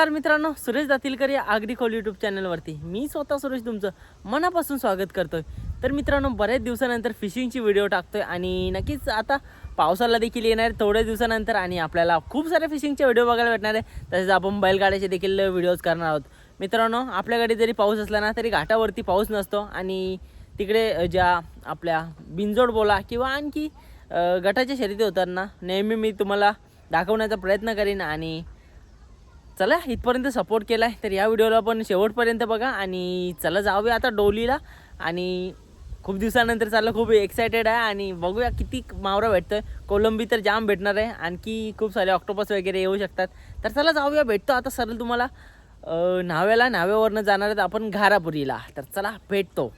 नमस्कार मित्रांनो सुरेश दातीलकर या आगरी खोल यूट्यूब चॅनलवरती मी स्वतः सुरेश तुमचं मनापासून स्वागत करतोय. तर मित्रांनो बऱ्याच दिवसानंतर फिशिंगची व्हिडिओ टाकतोय आणि नक्कीच आता पावसाला देखील येणार आहे थोड्या दिवसानंतर आणि आपल्याला खूप साऱ्या फिशिंगचे व्हिडिओ बघायला भेटणार आहे. तसेच आपण बैलगाड्याचे देखील व्हिडिओज करणार आहोत. मित्रांनो आपल्याकडे जरी पाऊस असला ना तरी घाटावरती पाऊस नसतो आणि तिकडे ज्या आपल्या बिंजोड बोला किंवा आणखी गटाच्या शर्यती होतात ना नेहमी मी तुम्हाला दाखवण्याचा प्रयत्न करीन आणि चला इथपर्यंत सपोर्ट केला आहे तर या व्हिडिओला पण शेवटपर्यंत बघा आणि चला जाऊया आता डोलीला. आणि खूप दिवसानंतर चाललं खूप एक्सायटेड आहे आणि बघूया किती मावरा आहे कोलंबी तर जाम भेटणार आहे. आणखी खूप सारे ऑक्टोपस वगैरे येऊ शकतात. तर चला जाऊया भेटतो आता सरळ तुम्हाला. न्हाव्याला न्हाव्यावरनं जाणार आहेत आपण घारापुरीला. तर चला भेटतो.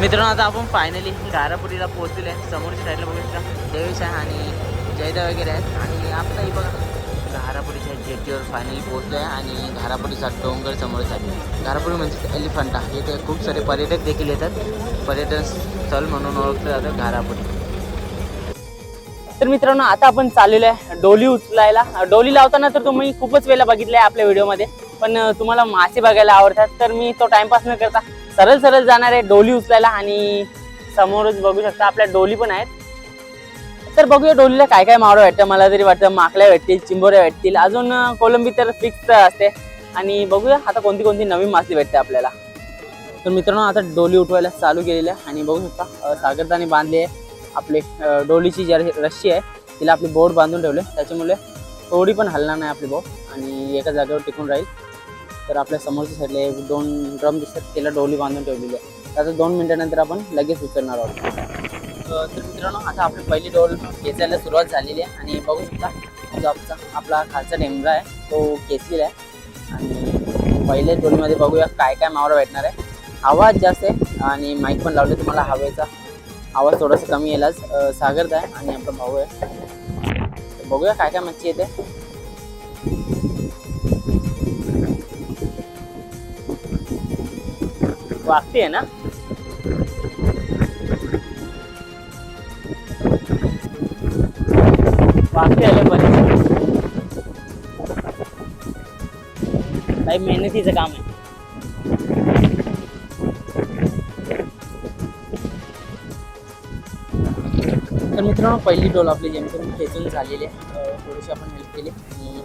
मित्रांनो आता आपण फायनली गारापुरीला पोहोचलेलो आहे समोरच्या साईडला बघू शकता देवीश आहे आणि जयदा वगैरे आहेत. आणि आपला ही बघा घारापुरीच्या जेटीवर फायनली पोहोचलो आहे आणि घारापुरीचा डोंगर समोर म्हणजे आहे घारापुरी म्हणजे एलिफंटा इथे खूप सारे पर्यटक देखील येतात. पर्यटन स्थळ म्हणून ओळखलं जातं घारापुरी तर मित्रांनो आता आपण चाललेलो आहे डोली उचलायला. डोली लावताना तर तुम्ही खूपच वेळेला बघितलं आहे आपल्या व्हिडिओमध्ये पण तुम्हाला मासे बघायला आवडतात. तर मी तो टाइमपास न करता सरळ सरळ जाणार आहे डोली उचलायला आणि समोरच बघू शकता आपल्या डोली पण आहेत. तर बघूया डोलीला काय काय मावळं वाटतं मला तरी वाटतं माकल्या भेटतील चिंबोऱ्या भेटतील अजून कोलंबी तर फिक्स असते. आणि बघूया आता कोणती कोणती नवीन मासे भेटते आपल्याला. तर मित्रांनो आता डोली उठवायला चालू केलेली आहे आणि बघू शकता सागरदाने बांधली आहे आपली डोलीची जी रस्सी आहे तिला आपली बोट बांधून ठेवले त्याच्यामुळे थोडी पण हलणार नाही आपली बोट आणि एका जागेवर टिकून राहील. तर आपल्या समोरच्या साईडला एक दोन ड्रम दिसतात त्याला डोली बांधून ठेवलेली आहे. आता दोन मिनिटानंतर आपण लगेच उचलणार आहोत. तर मित्रांनो आता आपली पहिली डोल खेचायला सुरुवात झालेली आहे आणि बघू शकता जो आपला खालचा डेमरा आहे तो खेचलेला आहे. आणि पहिल्या डोलीमध्ये बघूया काय काय मावरा भेटणार आहे. आवाज जास्त आहे आणि माईक पण लावले तुम्हाला हवेचा आवाज थोडासा कमी येलाच सागरद आहे आणि आपला भाऊ आहे बघूया काय काय मच्छी येते. वागते आहे ना? वागते आले बरेच काही मेहनतीचं काम आहे. तर मित्रांनो पहिली डोल आपली जेमतेम खेचून झालेली आहे. थोडीशी आपण हेल्प केली आणि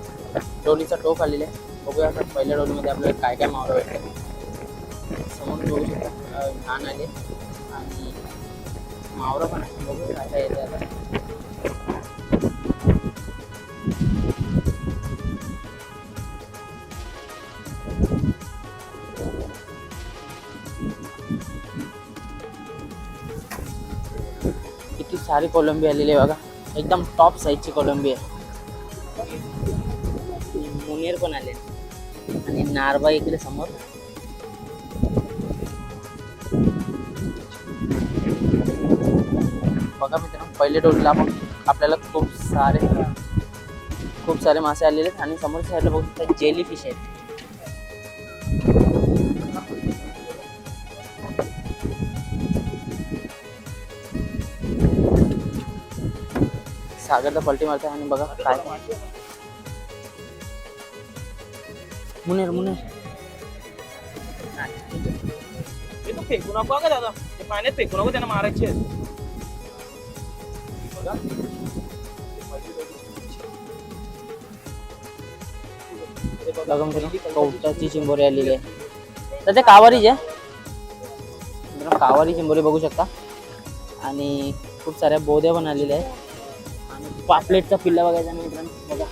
डोलीचा टोक आलेला आहे. बघूया आपण पहिल्या डोलमध्ये आपल्याला काय काय मावळं भेटतं. समोर बघू शकता. घाण आले. आणि मावरं पण आहे. बघू काय काय येते आता. किती सारी कोलंबी आलेली आहे बघा. एकदम टॉप साईजची कोलंबी आहे. मुनेर पण आले आणि नारबा इकडे समोर. बघा मित्रांनो पहिले डोलीला आपण आपल्याला खूप सारे खूप सारे मासे आलेले आहेत आणि समोर साईडला बघू शकता जेली फिश आहेत सागरला पलटी मारते आणि बघा काय मुनेर मुनेर. ते तू फेकू नको का दादा. ते पाण्यात फेकू नको त्यांना मारायचे. बघा मित्रांनो कवटाची चिंबोरी आलेली आहे. तर ते कावारीच आहे कावारी चिंबोरी बघू शकता. आणि खूप साऱ्या बोध्या पण आलेल्या आहेत. आणि पापलेटचा पिल्ला बघायचा मित्रांनो बघा.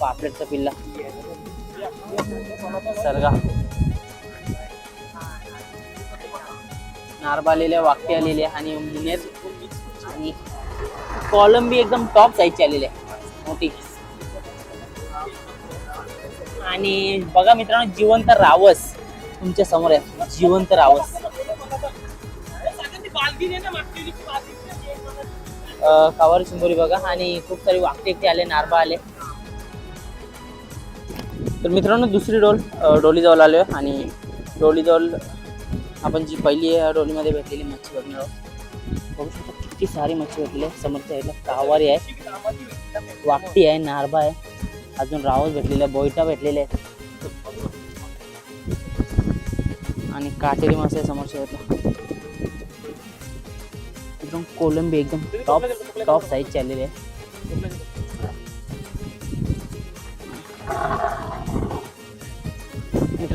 पापलेटचा पिल्ला. सरगा. नारबा आलेल्या वाक्य वाकटे आलेले आणि मुनेर आणि कोलंबी एकदम टॉप साईजची आलेली आहे मोठी. आणि बघा मित्रांनो जिवंत रावस तुमच्यासमोर आहे. जिवंत रावस. कावर अं, चिंबोरी बघा. आणि खूप सारी वाकटे एकटे आले नारबा आले. तर मित्रांनो दुसरी डोल डोलीजवळ आलो आहे आणि डोलीजवळ आपण जी पहिली आहे डोलीमध्ये भेटलेली मच्छी बघणार आहोत. बघू शकतो किती सारी मच्छी भेटलेली आहे. समोरच्या साईडला कावारी आहे वाकटी आहे नारबा आहे. अजून रावस भेटलेले आहे बोयटा भेटलेले आहेत. आणि काटेरी मासे आहे समोरच्या साईडला. एकदम कोलंबी एकदम टॉप टॉप साईज चाललेली आहे.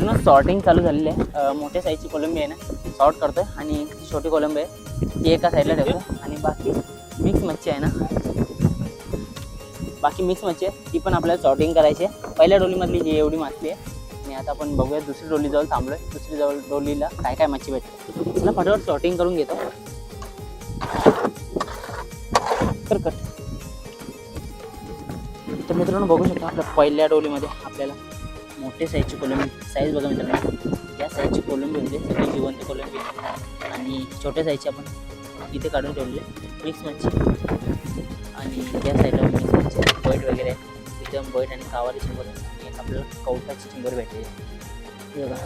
मित्रांनो सॉर्टिंग चालू झालेली आहे. मोठ्या साईजची कोलंबी आहे ना सॉर्ट करतोय. आणि छोटी कोलंबी आहे. ती एका साईडला ठेवतो. आणि बाकी मिक्स मच्छी आहे ना. बाकी मिक्स मच्छी आहे. ती पण आपल्याला सॉर्टिंग करायची आहे. पहिल्या डोलीमधली जी एवढी मासली आहे. आणि आता आपण बघूया दुसरी डोली थांबलो आहे दुसरी जवळ डोलीला काय काय मच्छी भेटते चला फटाफट सॉर्टिंग करून घेतो. तर कट तर मित्रांनो बघू शकता आपल्या पहिल्या डोलीमध्ये आपल्याला मोठे साईजची कोलंबी साईज बघा मित्रांनो. या साईजची कोलंबी होते सगळी जिवंत कोलंबी. आणि छोट्या साईजची आपण इथे काढून ठेवलेले मिक्स मच्छी. आणि या साईडला मिक्स मच्छी बैट वगैरे. आहे एकदम बैट आणि कावारी चिंबर. एक आपल्याला कवटाची चिंबर भेटते बघा.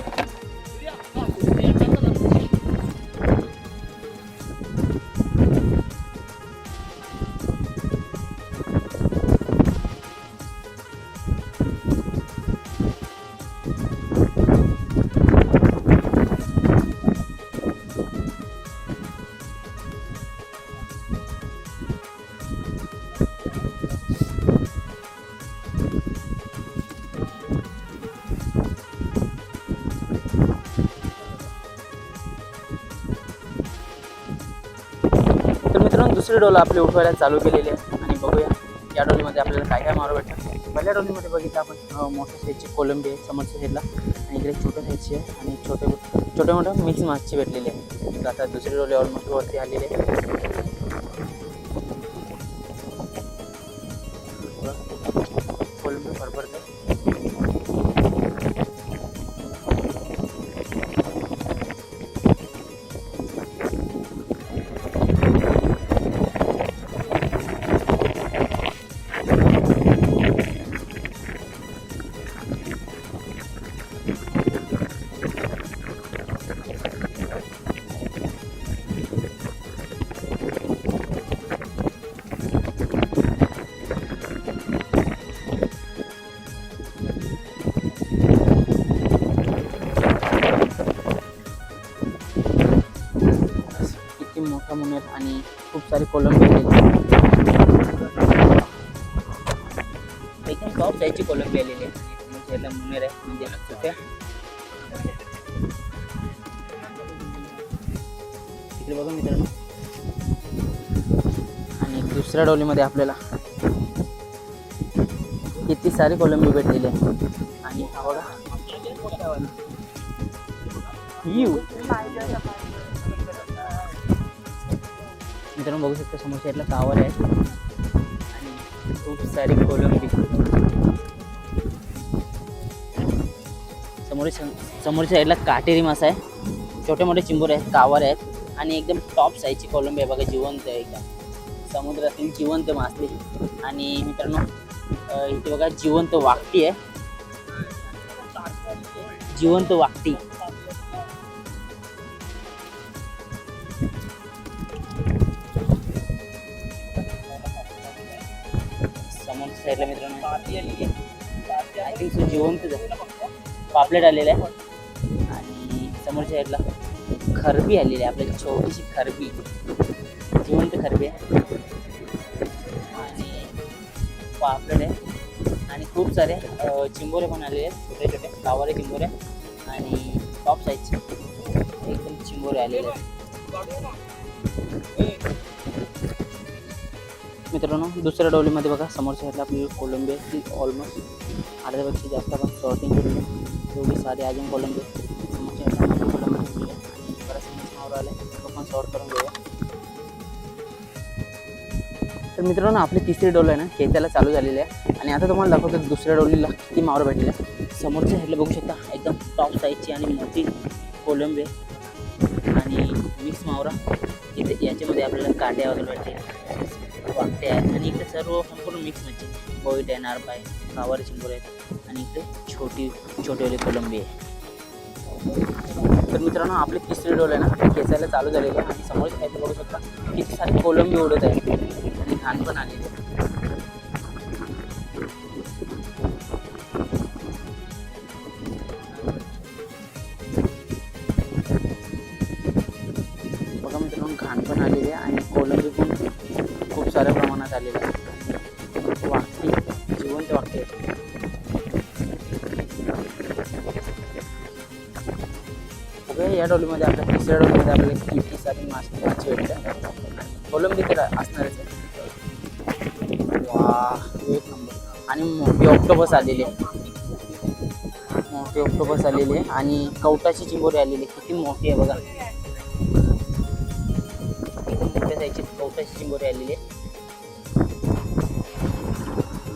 दुसरी डोल आपली उठवायला चालू केलेली आहे. आणि बघूया या डोलीमध्ये आपल्याला काय काय मारू भेटतं पहिल्या डोलीमध्ये बघितलं आपण मोठ्या साईजची कोलंबी आहे समोरच्या साईडला आणि इकडे छोट्या साईजची आहे आणि छोटे छोटे मोठ्या मिक्स मासची भेटलेली आहे. तर आता दुसरी डोली ऑलमोस्ट वरती आलेली आहे. एकदम टॉप कोलंबी आलेली आहे. आणि याला मुनेर आहे म्हणजे सुट्या तिकडे बघा मित्रांनो. आणि दुसऱ्या डोलीमध्ये आपल्याला किती सारी कोलंबी भेटलेली आहे. आणि हा बघा मित्रांनो बघू शकता समोर साईडला टावर आहे आणि खूप सारी कोलंबी. समोर समोरच्या साईडला काटेरी मासा आहे. छोटे मोठे चिंबोर आहेत कावर आहेत आणि एकदम टॉप साईजची कोलंबी आहे बघा जिवंत आहे एकदम. समुद्रातील जिवंत मासली आणि मित्रांनो इथे बघा जिवंत वाकटी आहे. जिवंत वाकटी. समोरच्या साईडला मित्रांनो आय थिंक सो पापलेट आलेलं आहे. आणि समोरच्या साईडला खरबी आलेली आहे. आपल्याला छोटीशी खरबी. जिवंत खरबी आहे. आणि पापलेट आहे. आणि खूप सारे चिंबोरे पण आलेले आहेत. छोटे छोटे गावारे चिंबोरे. आणि टॉप साईजचे एकदम चिंबोरे आलेले आहेत. मित्रांनो दुसऱ्या डोलीमध्ये बघा. समोरच्या साईडला आपली कोलंबी ऑलमोस्ट ती ऑलमोस्ट अर्ध्यापेक्षा जास्त आपण शॉर्टिंग केलेली आहे तेवढी सारी अजून कोलंबी कोलंबी आणि आला तो पण करून घेऊया तर मित्रांनो आपली तिसरी डोल आहे ना खेचायला चालू झालेली आहे आणि आता तुम्हाला दाखवतो दुसऱ्या डोलीला किती मावर भेटलेला आहे समोरच्या साईडला बघू शकता एकदम टॉप साईजची आणि मोठी कोलंबी आहे आणि मिक्स मावरा इथे याच्यामध्ये आपल्याला काट्या वगैरे भेटते वाकटे आहेत आणि इकडे सर्व संपूर्ण मिक्स मच्छी बोईट आहे नारपा आहे कावारी चिंबोर आहेत आणि इकडे छोटी छोटीवाली कोलंबी आहे. तर मित्रांनो आपले तिसरे डोल आहे ना खेचायला चालू झालेले आहे. आणि समोर साईडला बघू शकता किती सारे कोलंबी उडत आहे आणि घाण पण आलेली आहे. बघा मित्रांनो घाण पण आलेली आहे आणि कोलंबी पण खूप साऱ्या डोलीमध्ये आपल्या तिसऱ्या डोलीमध्ये आपल्याला किती सारी मासे मासे भेटते कोलंबी तर असणारच आहे. वा एक नंबर. आणि मोठी ऑक्टोबस आलेली आहे. मोठी ऑक्टोबस आलेली आहे. आणि कवटाची चिंबोरी आलेली किती मोठी आहे बघा. मोठ्या साईजची कवटाची चिंबोरी आलेली आहे.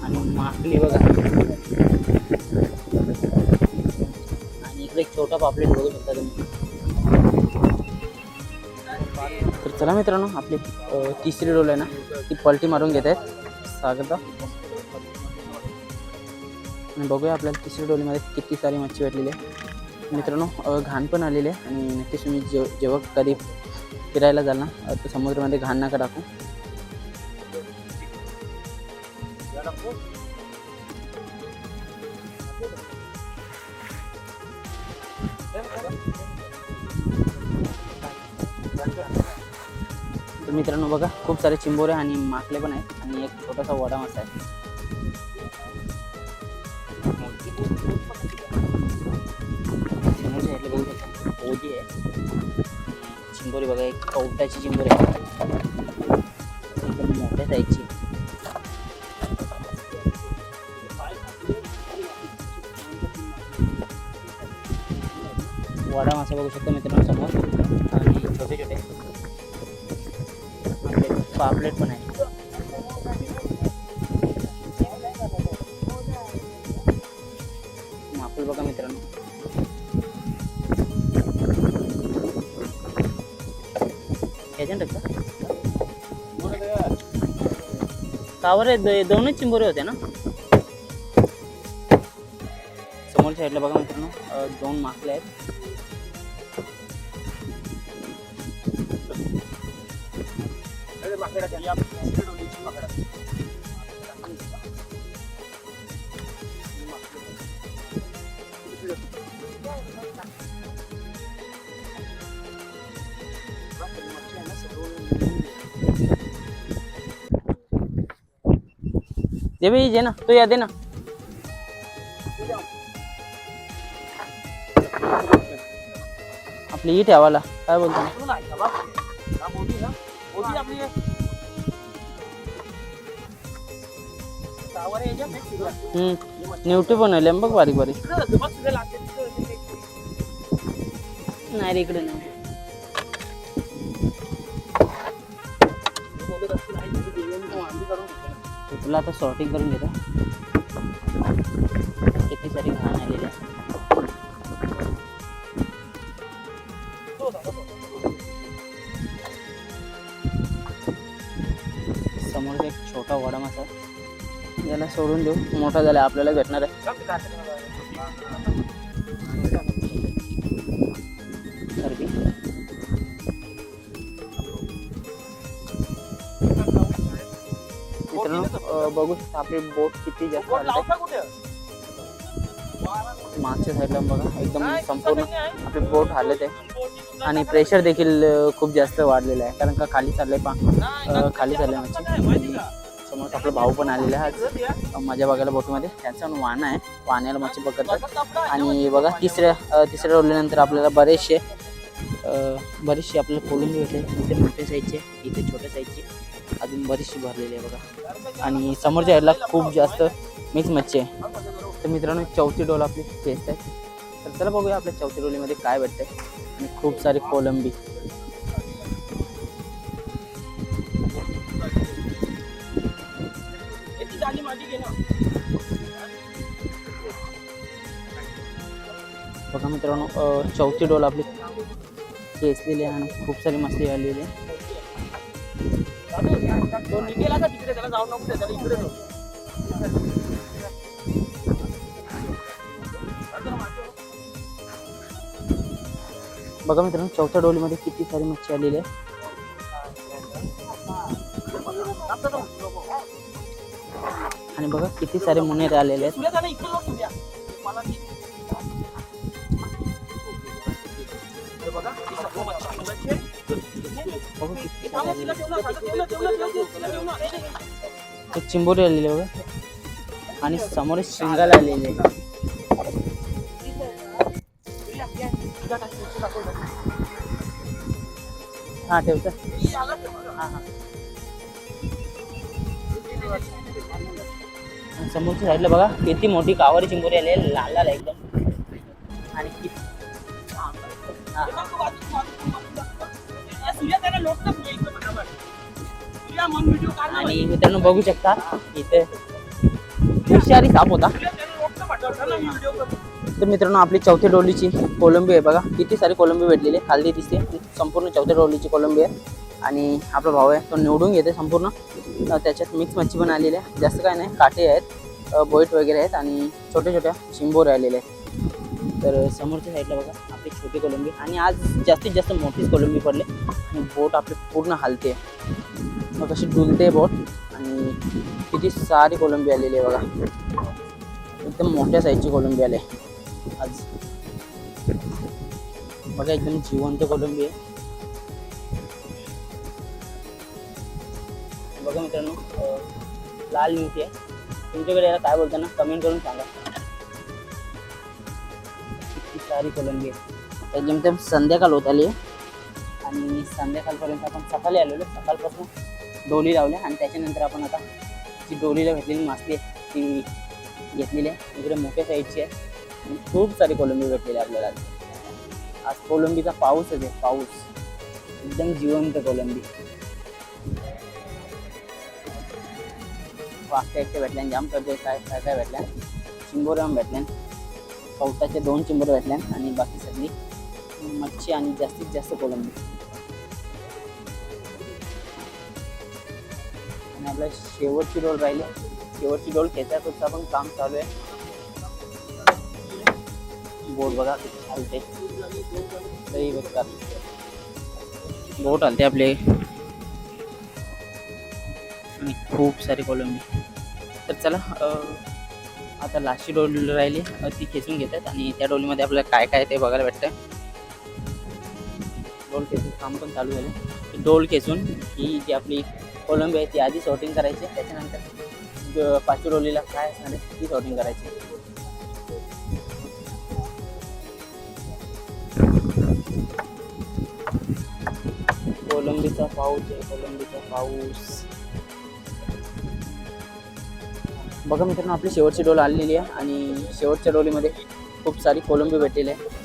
आणि माकली बघा. आणि इकडे एक छोटा पापलेट बघू शकता तुम्ही. चला मित्रांनो आपली तिसरी रोल आहे ना ती पलटी मारून घेत आहेत. स्वागत. आणि बघूया आपल्याला तिसरी डोलीमध्ये किती सारी मच्छी भेटलेली आहे. मित्रांनो घाण पण आलेली आहे आणि नक्कीच तुम्ही जेव जेव्हा कधी फिरायला जाल ना तर समुद्रामध्ये घाण नका टाकू. मित्रांनो बघा खूप सारे चिंबोरे आणि माकले पण आहेत आणि एक छोटासा वडा मासा आहे. ओजी आहे. चिंबोरी बघा एक कवटाची चिंबोरी आहे. एकदम मोठ्या साईजची वडा मासा बघू शकतो मित्रांनो. पापलेट पण आहे. माकुल बघा मित्रांनो. एजंट का? कावर आहे दोनच चिंबोरे होते ना? समोरच्या साईडला बघा मित्रांनो दोन माकले आहेत. दे भाई जे ना तो या दे ना आपली ही ठेवाला काय बोलतो तू नाही का बा? हा, मोठी ना? मोठी आपली हम्म. न्यूटी बनवले बघ बारीक बारीक. नाही रे इकडे नाही. तुला आता सॉर्टिंग करून घेतो किती सारी घाण आलेली. सोडून देऊ. मोठा झाला आपल्याला भेटणार आहे. बघू आपली बोट किती जास्त? मागच्या साईडला बघा एकदम संपूर्ण. आपली बोट हालत आहे. आणि प्रेशर देखील खूप जास्त वाढलेलं आहे. कारण का खाली चाललंय पा खाली चाललंय नाही, समोर आपला भाऊ पण आलेला आहे आज. माझ्या बघायला बोटमध्ये. त्यांचा पण वाणा आहे. वाण्याला मच्छी पकडतात. आणि बघा तिसऱ्या तिसऱ्या रोडल्यानंतर आपल्याला बरेचसे बरेचसे आपल्याला कोलंबी भेटले. इथे मोठ्या साईजचे इथे छोट्या साईजचे. अजून बरीचशी भरलेली आहे बघा. आणि समोरच्या साईडला खूप जास्त मिक्स मच्छी आहे. तर मित्रांनो चौथी डोल आपली टेस्ट आहे. तर चला बघूया आपल्या चौथी डोलीमध्ये काय भेटतंय. आणि खूप सारी कोलंबी. बघा मित्रांनो चौथी डोल आपली खेचलेली आहे आणि खूप सारी मछली आलेली आहे. बघा मित्रांनो चौथ्या डोलीमध्ये किती सारी मच्छी आलेली आहे. ठेवलं, तिला ठेवलं. नाही, नाही. आहेत. एक चिंबोरी आलेली बघा आणि समोर शिंगाला आलेले. हा ठेवतं ही. हा समोरच्या साईडला बघा किती मोठी कावारी चिंबोरी आली आहे लाल लाल एकदम. आणि आणि मित्रांनो बघू शकता इथे विषारी साप होता. तर मित्रांनो आपली चौथ्या डोलीची कोलंबी आहे बघा. किती सारी कोलंबी भेटलेली आहे. खाली दिसते. संपूर्ण चौथ्या डोलीची कोलंबी आहे. आणि आपला भाऊ आहे तो निवडून घेते संपूर्ण. त्याच्यात मिक्स मच्छी पण आलेली आहे. जास्त काय नाही काटे आहेत बोईट वगैरे आहेत आणि छोट्या छोट्या शिंबोर आलेले आहेत. तर समोरच्या साईडला बघा आपली छोटी कोलंबी. आणि आज जास्तीत जास्त मोठीच कोलंबी पडली. आणि बोट आपली पूर्ण हलते. मग अशी डुलते बोट. आणि किती सारी कोलंबी आलेली आहे बघा. एकदम मोठ्या साईजची कोलंबी आली आहे. आज बघा एकदम जिवंत कोलंबी आहे. बघा मित्रांनो लाल मिरची आहे. तुमच्याकडे याला काय बोलताना कमेंट करून सांगा. सारी कोलंबी आहे. तर जेमतेम संध्याकाळ होत आली. आहे आणि संध्याकाळपर्यंत आपण सकाळी आलेलो सकाळपासून डोली लावल्या आणि त्याच्यानंतर आपण आता जी डोलीला भेटलेली मासली आहे ती घेतलेली आहे. इकडे मोठ्या साईजची आहे. आणि खूप सारी कोलंबी भेटलेली आहे आपल्याला आज. आज कोलंबीचा पाऊसच आहे पाऊस. एकदम जिवंत कोलंबी. वाकट्या एकटे भेटल्यान जाम करते काय काय काय भेटल्यान चिंबोरम भेटल्यान पावसाचे दोन चिंबोर भेटल्यान आणि बाकी सगळी मच्छी आणि जास्तीत जास्त कोलंबी. आणि आपल्या शेवटची डोल राहिली. शेवटची डोल खेचायचं पण काम चालू आहे. बोट बघा हलते तरी बघतात बोट हलते आपले. आणि खूप सारी कोलंबी. तर चला आता लास्टची डोल राहिली. ती खेचून घेतात आणि त्या डोलीमध्ये आपल्याला काय काय ते बघायला भेटतं डोल खेचून काम पण चालू झालं डोल खेचून ही जी आपली कोलंबी आहे ती आधी सॉर्टिंग करायची. त्याच्यानंतर पाचवी डोलीला काय असणार आहे ती सॉर्टिंग करायची. कोलंबीचा पाऊस आहे कोलंबीचा पाऊस. बघा मित्रांनो आपली शेवटची डोल आलेली आहे आणि शेवटच्या डोलीमध्ये खूप सारी कोलंबी भेटलेली आहे.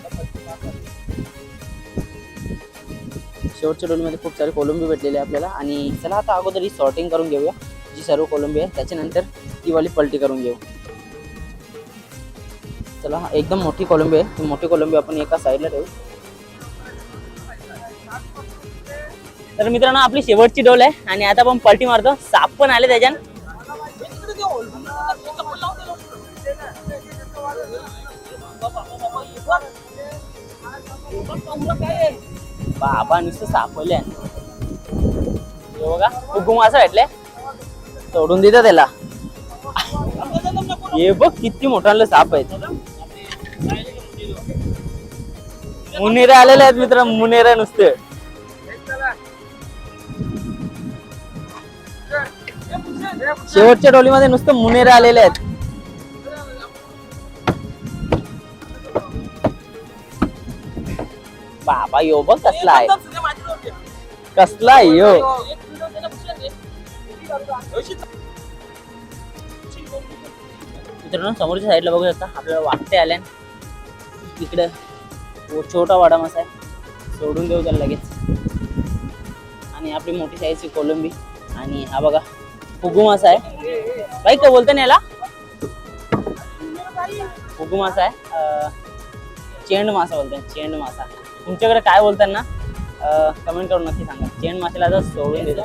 शेवटच्या डोलीमध्ये खूप सारी कोलंबी भेटलेली आहे आपल्याला. आणि चला आता अगोदर ही सॉर्टिंग करून घेऊया जी सर्व कोलंबी आहे त्याच्यानंतर ती वाली पलटी करून घेऊ. चला एकदम मोठी कोलंबी आहे. ती मोठी कोलंबी आपण एका साईडला ठेवू. तर मित्रांनो आपली शेवटची डोल आहे आणि आता आपण पलटी मारतो. साप पण आले त्याच्यानं. बाबा नुसतं सापवले बघा हुकुम असं भेटले सोडून देतं त्याला. हे बघ किती मोठ्याला साप आहेत. मुनेरे आलेले आहेत मित्र मुनेरे नुसते. शेवटच्या डोलीमध्ये नुसतं मुनेरे आलेले आहेत. बाबा यो बघ कसला आहे. कसला आहे यो. मित्रांनो समोरच्या साईडला बघू शकता आपल्याला वाटते आल्या इकडे छोटा वाडा मासा आहे. सोडून देऊ त्याला लगेच. आणि आपली मोठी साईजची कोलंबी. आणि हा बघा फुगू मासा आहे. बाई काय बोलता ना याला. फुगू मासा आहे. चेंड मासा बोलतात चेंड मासा तुमच्याकडे काय बोलताना कमेंट करून नक्की सांगा. चेंड मासेला जर सोडून देतो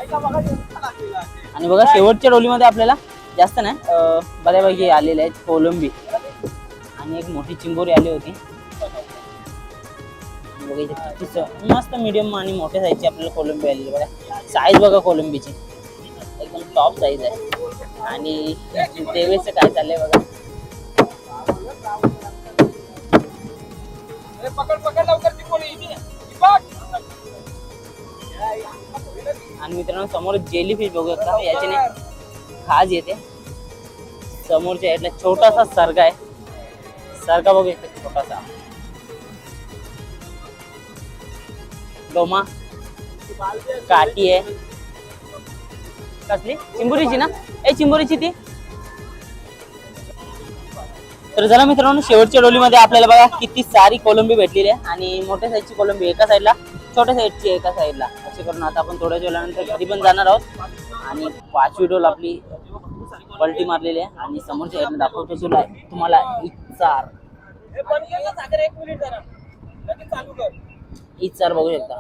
आणि बघा शेवटच्या डोलीमध्ये आपल्याला जास्त नाही बऱ्यापैकी आलेले आहेत कोलंबी. आणि एक मोठी चिंबोरी आली होती. बघा मस्त मिडियम आणि मोठ्या साईजची आपल्याला कोलंबी आलेली आहे. बघा साईज बघा कोलंबीची. एकदम टॉप साईज आहे. आणि देवेचं काय चाललंय बघा. पकड पकड लवकर आणि मित्रांनो समोर जेली फिश बघू शकता. याच्याने खाज येते. समोरच्या यातला छोटासा सरगा आहे. सरगा बघू शकता छोटासा. डोमा काठी आहे. कसली? चिंबुरीची ना? ए चिंबुरीची ती? तर चला मित्रांनो शेवटच्या डोलीमध्ये आपल्याला बघा किती सारी कोलंबी भेटलेली आहे आणि मोठ्या साईजची कोलंबी एका साईडला छोट्या साईडची एका साईडला असे करून आता आपण थोड्या वेळानंतर घरी पण जाणार आहोत. आणि पाचवी डोल आपली पलटी मारलेली आहे आणि समोरच्या साईडला दाखवतो तुला तुम्हाला इचार. इचार बघू शकता.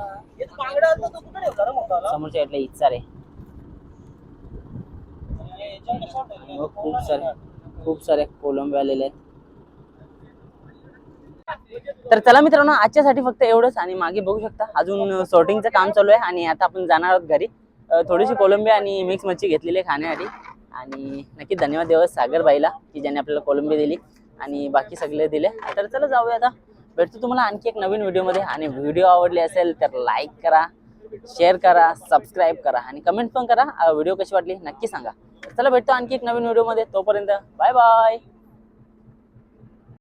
समोरच्या साईडला इचार आहे. खूप सारे खूप सारे कोलंबी आलेले आहेत. तर चला मित्रांनो आजच्यासाठी फक्त एवढंच आणि मागे बघू शकता अजून सॉर्टिंगचं काम चालू आहे आणि आता आपण जाणार आहोत घरी. थोडीशी कोलंबी आणि मिक्स मच्छी घेतलेली आहे खाण्यासाठी. आणि नक्की धन्यवाद देवा सागरबाईला की ज्याने आपल्याला कोलंबी दिली आणि बाकी सगळे दिले. तर चला जाऊया आता. भेटतो तुम्हाला आणखी एक नवीन व्हिडिओमध्ये. आणि व्हिडिओ आवडले असेल तर लाईक करा शेअर करा सबस्क्राईब करा आणि कमेंट पण करा. व्हिडिओ कशी वाटली नक्की सांगा. चला भेटतो आणखी एक नवीन व्हिडिओमध्ये. तोपर्यंत बाय बाय